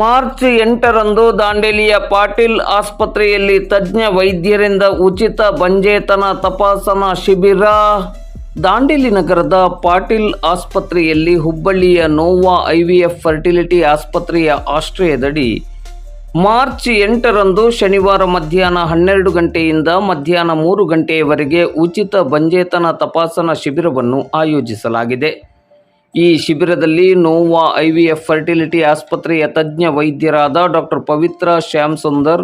March ಎಂಟರಂದು ದಾಂಡೇಲಿಯ ಪಾಟೀಲ್ ಆಸ್ಪತ್ರೆಯಲ್ಲಿ ತಜ್ಞ ವೈದ್ಯರಿಂದ ಉಚಿತ ಬಂಜೇತನ ತಪಾಸಣಾ ಶಿಬಿರ. ದಾಂಡೇಲಿ ನಗರದ ಪಾಟೀಲ್ ಆಸ್ಪತ್ರೆಯಲ್ಲಿ ಹುಬ್ಬಳ್ಳಿಯ ನೋವಾ ಐವಿಎಫ್ ಫರ್ಟಿಲಿಟಿ ಆಸ್ಪತ್ರೆಯ ಆಶ್ರಯದಡಿ ಮಾರ್ಚ್ ಎಂಟರಂದು ಶನಿವಾರ ಮಧ್ಯಾಹ್ನ ಹನ್ನೆರಡು ಗಂಟೆಯಿಂದ ಮಧ್ಯಾಹ್ನ ಮೂರು ಗಂಟೆಯವರೆಗೆ ಉಚಿತ ಬಂಜೇತನ ತಪಾಸಣಾ ಶಿಬಿರವನ್ನು ಆಯೋಜಿಸಲಾಗಿದೆ. ಈ ಶಿಬಿರದಲ್ಲಿ ನೋವಾ, ಐವಿಎಫ್ ಫರ್ಟಿಲಿಟಿ ಆಸ್ಪತ್ರೆಯ ತಜ್ಞ ವೈದ್ಯರಾದ ಡಾಕ್ಟರ್ ಪವಿತ್ರ ಶ್ಯಾಮ್ ಸುಂದರ್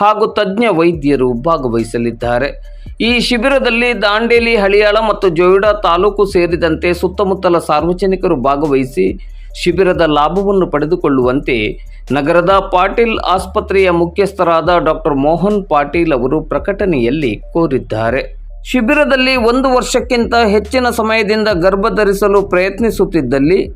ಹಾಗೂ ತಜ್ಞ ವೈದ್ಯರು ಭಾಗವಹಿಸಲಿದ್ದಾರೆ. ಈ ಶಿಬಿರದಲ್ಲಿ ದಾಂಡೇಲಿ, ಹಳಿಯಾಳ ಮತ್ತು ಜೊಯಿಡಾ ತಾಲೂಕು ಸೇರಿದಂತೆ ಸುತ್ತಮುತ್ತಲ ಸಾರ್ವಜನಿಕರು ಭಾಗವಹಿಸಿ ಶಿಬಿರದ ಲಾಭವನ್ನು ಪಡೆದುಕೊಳ್ಳುವಂತೆ ನಗರದ ಪಾಟೀಲ್ ಆಸ್ಪತ್ರೆಯ ಮುಖ್ಯಸ್ಥರಾದ ಡಾಕ್ಟರ್ ಮೋಹನ್ ಪಾಟೀಲ್ ಅವರು ಪ್ರಕಟಣೆಯಲ್ಲಿ ಕೋರಿದ್ದಾರೆ. ಶಿಬಿರದಲ್ಲಿ ಒಂದು ವರ್ಷಕ್ಕಿಂತ ಹೆಚ್ಚಿನ ಸಮಯದಿಂದ ಗರ್ಭ ಧರಿಸಲು ಪ್ರಯತ್ನಿಸುತ್ತಿದ್ದಲ್ಲಿ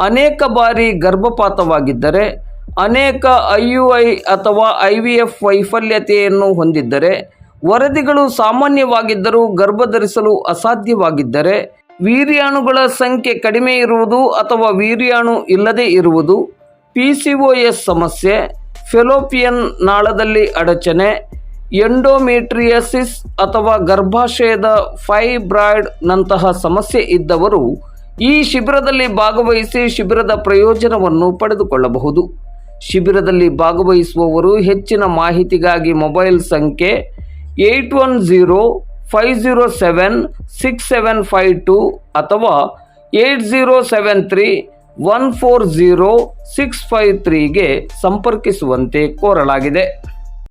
ಅನೇಕ ಬಾರಿ ಗರ್ಭಪಾತವಾಗಿದ್ದರೆ, ಅನೇಕ ಐ ಯು ಐ ಅಥವಾ ಐ ವಿ ಎಫ್ ವೈಫಲ್ಯತೆಯನ್ನು ಹೊಂದಿದ್ದರೆ, ವರದಿಗಳು ಸಾಮಾನ್ಯವಾಗಿದ್ದರೂ ಗರ್ಭ ಧರಿಸಲು ಅಸಾಧ್ಯವಾಗಿದ್ದರೆ, ವೀರ್ಯಾಣುಗಳ ಸಂಖ್ಯೆ ಕಡಿಮೆ ಇರುವುದು ಅಥವಾ ವೀರ್ಯಾಣು ಇಲ್ಲದೇ ಇರುವುದು, ಪಿ ಸಿ ಒ ಎಸ್ ಸಮಸ್ಯೆ, ಫೆಲೋಪಿಯನ್ ನಾಳದಲ್ಲಿ ಅಡಚಣೆ ಎಂಡೋಮೆಟ್ರಿಯಸಿಸ್ ಅಥವಾ ಗರ್ಭಾಶಯದ ಫೈಬ್ರಾಯ್ಡ್ ನಂತಹ ಸಮಸ್ಯೆ ಇದ್ದವರು ಈ ಶಿಬಿರದಲ್ಲಿ ಭಾಗವಹಿಸಿ ಶಿಬಿರದ ಪ್ರಯೋಜನವನ್ನು ಪಡೆದುಕೊಳ್ಳಬಹುದು. ಶಿಬಿರದಲ್ಲಿ ಭಾಗವಹಿಸುವವರು ಹೆಚ್ಚಿನ ಮಾಹಿತಿಗಾಗಿ ಮೊಬೈಲ್ ಸಂಖ್ಯೆ eight one zero five zero seven six seven five two ಅಥವಾ eight zero seven three one four zero six five ತ್ರೀಗೆ ಸಂಪರ್ಕಿಸುವಂತೆ ಕೋರಲಾಗಿದೆ.